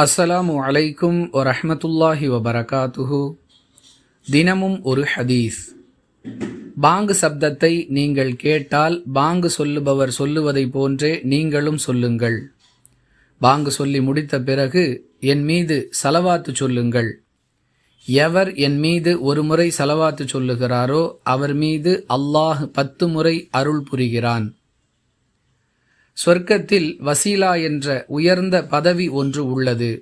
அஸ்ஸலாமு அலைக்கும் வரஹ்மத்துல்லாஹி வபரகாத்துஹு. தினமும் ஒரு ஹதீஸ். பாங்கு சப்தத்தை நீங்கள் கேட்டால் பாங்கு சொல்லுபவர் சொல்லுவதை போன்றே நீங்களும் சொல்லுங்கள். பாங்கு சொல்லி முடித்த பிறகு என் மீது சலவாத்து சொல்லுங்கள். எவர் என் மீது ஒரு முறை சலவாத்து சொல்லுகிறாரோ அவர் மீது அல்லாஹ் பத்து முறை அருள் புரிகிறான். சொர்க்கத்தில் வசீலா என்ற உயர்ந்த பதவி ஒன்று உள்ளது.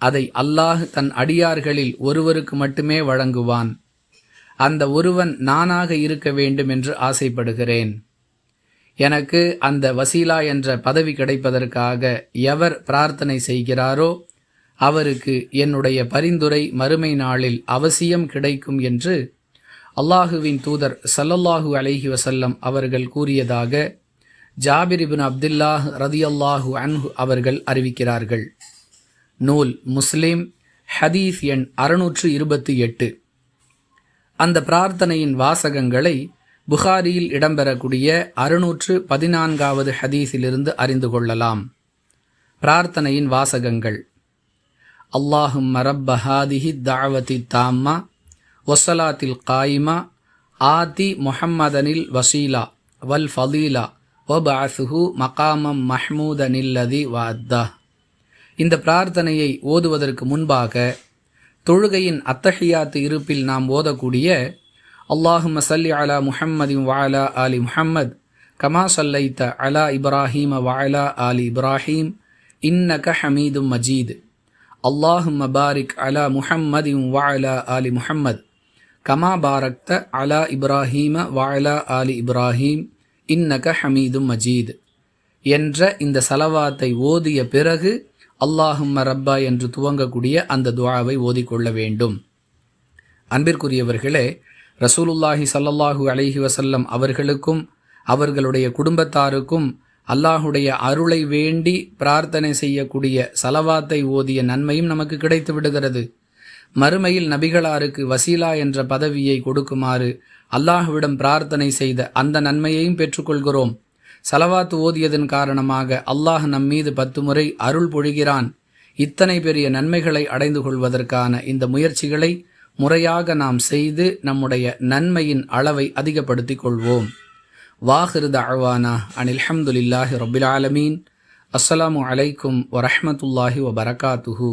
அதை அல்லாஹ் தன் அடியார்களில் ஒருவருக்கு மட்டுமே வழங்குவான். அந்த ஒருவன் நானாக இருக்க வேண்டும் என்று ஆசைப்படுகிறேன். எனக்கு அந்த வசீலா என்ற பதவி கிடைப்பதற்காக எவர் பிரார்த்தனை செய்கிறாரோ அவருக்கு என்னுடைய பரிந்துரை மறுமை நாளில் அவசியம் கிடைக்கும் என்று அல்லாஹுவின் தூதர் சல்லல்லாஹு அலஹி வசல்லம் அவர்கள் கூறியதாக ஜாபிர் இபின் அப்துல்லாஹ் ரதியல்லாஹு அன்ஹு அவர்கள் அறிவிக்கிறார்கள். நூல் முஸ்லிம் ஹதீஸ் எண் அறுநூற்று இருபத்தி எட்டு. அந்த பிரார்த்தனையின் வாசகங்களை புகாரியில் இடம்பெறக்கூடிய அறுநூற்று பதினான்காவது ஹதீஸிலிருந்து அறிந்து கொள்ளலாம். பிரார்த்தனையின் வாசகங்கள். அல்லாஹும் மரப்ப ஹாதிஹி தாவதி தாம்மா ஒசலாத்தில் காயிமா ஆதி முஹம்மதனில் வசீலா வல் ஃபலீலா ஒபாசுஹு மகாமம் மஹ்மூத நில்லதி வாத்தா. இந்த பிரார்த்தனையை ஓதுவதற்கு முன்பாக தொழுகையின் அத்தஹியாத்து இருப்பில் நாம் ஓதக்கூடிய அல்லாஹும் சல்லி அலா முஹம்மதின் வாலா அலி முஹம்மத் கமா சல்லைத்த அலா இப்ராஹீம வாலா அலி இப்ராஹீம் இன்னக ஹமீதும் மஜீத். அல்லாஹும் பாரிக் அலா முஹம்மதின் வாலா அலி முஹம்மத் கமா பாரக்த அலா இப்ராஹீம வாலா அலி இப்ராஹீம் இன்னக ஹமீதும் மஜீத். என்ற இந்த சலவாத்தை ஓதிய பிறகு அல்லாஹும் ரப்பா என்று துவங்கக்கூடிய அந்த துவாவை ஓதிக்கொள்ள வேண்டும். அன்பிற்குரியவர்களே ரசூலுல்லாஹி சல்லல்லாஹூ அலஹி வசல்லம் அவர்களுக்கும் அவர்களுடைய குடும்பத்தாருக்கும் அல்லாஹுடைய அருளை வேண்டி பிரார்த்தனை செய்யக்கூடிய சலவாத்தை ஓதிய நன்மையும் நமக்கு கிடைத்து விடுகிறது. மறுமையில் நபிகளாருக்கு வசீலா என்ற பதவியை கொடுக்குமாறு அல்லாஹுவிடம் பிரார்த்தனை செய்த அந்த நன்மையையும் பெற்றுக்கொள்கிறோம். சலவாத்து ஓதியதன் காரணமாக அல்லாஹ் நம் மீது பத்து முறை அருள் பொழிகிறான். இத்தனை பெரிய நன்மைகளை அடைந்து கொள்வதற்கான இந்த முயற்சிகளை முறையாக நாம் செய்து நம்முடைய நன்மையின் அளவை அதிகப்படுத்திக் கொள்வோம். வாஹிருத அழ்வானா அனில் ஹம்துலில்லாஹி ரபில் ஆலமீன். அஸ்ஸலாமு அலைக்கும் வரஹமத்துல்லாஹி வபரகாத்துஹூ.